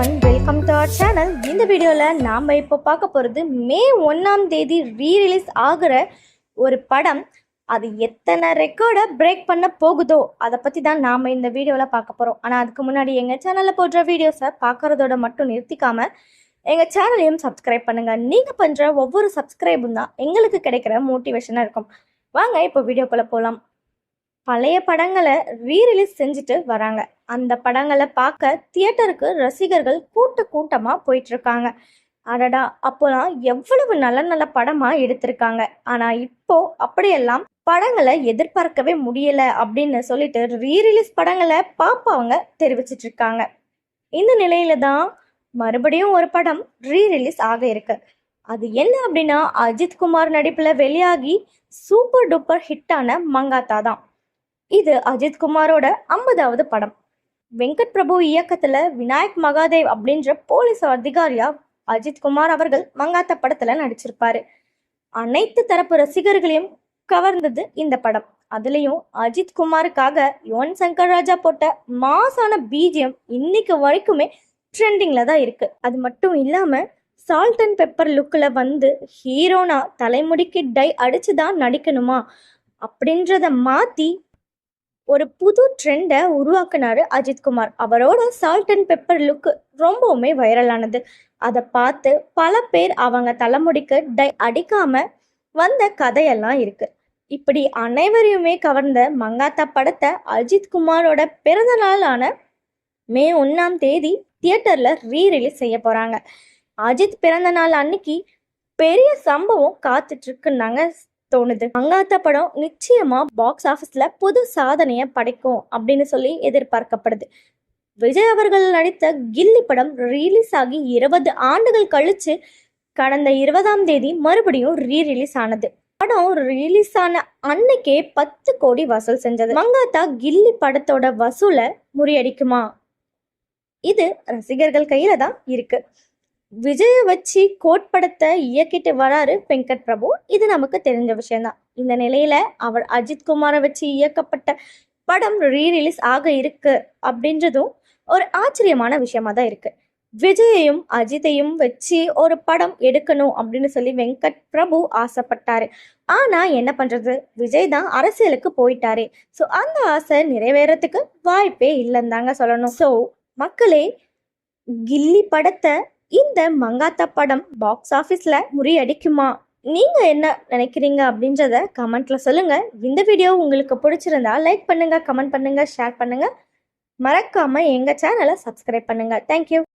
And welcome to our channel இந்த வீடியோவில் நாம் இப்போ பார்க்க போகிறது மே ஒன்றாம் தேதி ரீரிலீஸ் ஆகிற ஒரு படம். அது எத்தனை ரெக்கார்டை பிரேக் பண்ண போகுதோ அதை பற்றி தான் நாம் இந்த வீடியோவில் பார்க்க போகிறோம் ஆனால் அதுக்கு முன்னாடி எங்கள் சேனலில் போடுற வீடியோஸை பார்க்குறதோட மட்டும் நிறுத்திக்காமல் எங்கள் சேனலையும் சப்ஸ்கிரைப் பண்ணுங்கள் நீங்கள் பண்ணுற ஒவ்வொரு சப்ஸ்கிரைபும் தான் எங்களுக்கு கிடைக்கிற மோட்டிவேஷனாக இருக்கும். வாங்க இப்போ வீடியோக்குள்ளே போகலாம் பழைய படங்களை ரீரிலீஸ் செஞ்சுட்டு வராங்க. அந்த படங்களை பார்க்க தியேட்டருக்கு ரசிகர்கள் கூட்ட கூட்டமா போயிட்டு இருக்காங்க அடடா அப்போலாம் எவ்வளவு நல்ல நல்ல படமா எடுத்திருக்காங்க. ஆனா இப்போ அப்படியெல்லாம் படங்களை எதிர்பார்க்கவே முடியல அப்படின்னு சொல்லிட்டு ரீரிலீஸ் படங்களை பாப்பவங்க தெரிவிச்சிட்டு இருக்காங்க இந்த நிலையில தான் மறுபடியும் ஒரு படம் ரீரிலீஸ் ஆக இருக்கு. அது என்ன அப்படின்னா அஜித் குமார் நடிப்புல வெளியாகி சூப்பர் டூப்பர் ஹிட்டான மங்காத்தா தான். இது அஜித் குமாரோட ஐம்பதாவது படம். வெங்கட் பிரபு இயக்கத்துல விநாயக் மகாதேவ் அப்படின்ற போலீஸ் அதிகாரியா அஜித் குமார் அவர்கள் மங்காத்த படத்துல நடிச்சிருப்பாரு. அனைத்து தரப்பு ரசிகர்களையும் கவர்ந்தது இந்த படம். அதுலயும் அஜித் குமாருக்காக யுவன் சங்கர் ராஜா போட்ட மாசான பீஜியம் இன்னைக்கு வரைக்குமே ட்ரெண்டிங்ல தான் இருக்கு. அது மட்டும் இல்லாம சால்ட் அண்ட் பெப்பர் லுக்கில் வந்து ஹீரோனா தலைமுடிக்கு டை அடிச்சு தான் நடிக்கணுமா அப்படின்றத மாற்றி ஒரு புது ட்ரெண்டை உருவாக்குனாரு அஜித்குமார் அவரோட சால்ட் அண்ட் பெப்பர் லுக் ரொம்பவுமே வைரலானது அதை பார்த்து பல பேர் அவங்க தலைமுடிக்கு டை அடிக்காம வந்த கதையெல்லாம் இருக்கு. இப்படி அனைவரையுமே கவர்ந்த மங்காத்தா படத்தை அஜித்குமாரோட பிறந்த நாளான மே ஒன்றாம் தேதி தியேட்டரில் ரீ ரிலீஸ் செய்ய போகிறாங்க அஜித் பிறந்த நாள் அன்னைக்கு பெரிய சம்பவம் காத்துட்ருக்குன்னாங்க தோணுது. மங்காத்தா படம் நிச்சயமா பாக்ஸ் ஆஃபீஸ்ல புது சாதனையை படைக்கும் அப்படின்னு சொல்லி எதிர்பார்க்கப்படுது. விஜய் அவர்கள் நடித்த கில்லி படம் ரிலீஸ் ஆகி இருபது ஆண்டுகள் கழிச்சு கடந்த இருபதாம் தேதி மறுபடியும் ரீ ரிலீஸ் ஆனது. படம் ரிலீஸ் ஆன அன்னைக்கே பத்து கோடி வசூல் செஞ்சது. மங்காத்தா கில்லி படத்தோட வசூலை முறியடிக்குமா? இது ரசிகர்கள் கையில தான் இருக்கு. விஜய வச்சு கோட் படத்தை இயக்கிட்டு வராரு வெங்கட் பிரபு. இது நமக்கு தெரிஞ்ச விஷயம்தான். இந்த நிலையில அவர் அஜித் குமாரை வச்சு இயக்கப்பட்ட படம் ரீரிலீஸ் ஆக இருக்கு அப்படின்றதும் ஒரு ஆச்சரியமான விஷயமா தான் இருக்கு. விஜயையும் அஜித்தையும் வச்சு ஒரு படம் எடுக்கணும் அப்படின்னு சொல்லி வெங்கட் பிரபு ஆசைப்பட்டாரு. ஆனா என்ன பண்றது? விஜய் தான் அரசியலுக்கு போயிட்டாரு. ஸோ அந்த ஆசை நிறைவேறத்துக்கு வாய்ப்பே இல்லைன்னு தாங்க சொல்லணும். ஸோ மக்களே கில்லி படத்தை இந்த மங்காத்தா படம் பாக்ஸ் ஆஃபீஸில் முறியடிக்குமா? நீங்கள் என்ன நினைக்கிறீங்க அப்படின்றத கமெண்ட்டில் சொல்லுங்கள் இந்த வீடியோ உங்களுக்கு பிடிச்சிருந்தா லைக் பண்ணுங்கள் கமெண்ட் பண்ணுங்கள் ஷேர் பண்ணுங்கள் மறக்காமல் எங்கள் சேனலை சப்ஸ்கிரைப் பண்ணுங்கள் தேங்க்யூ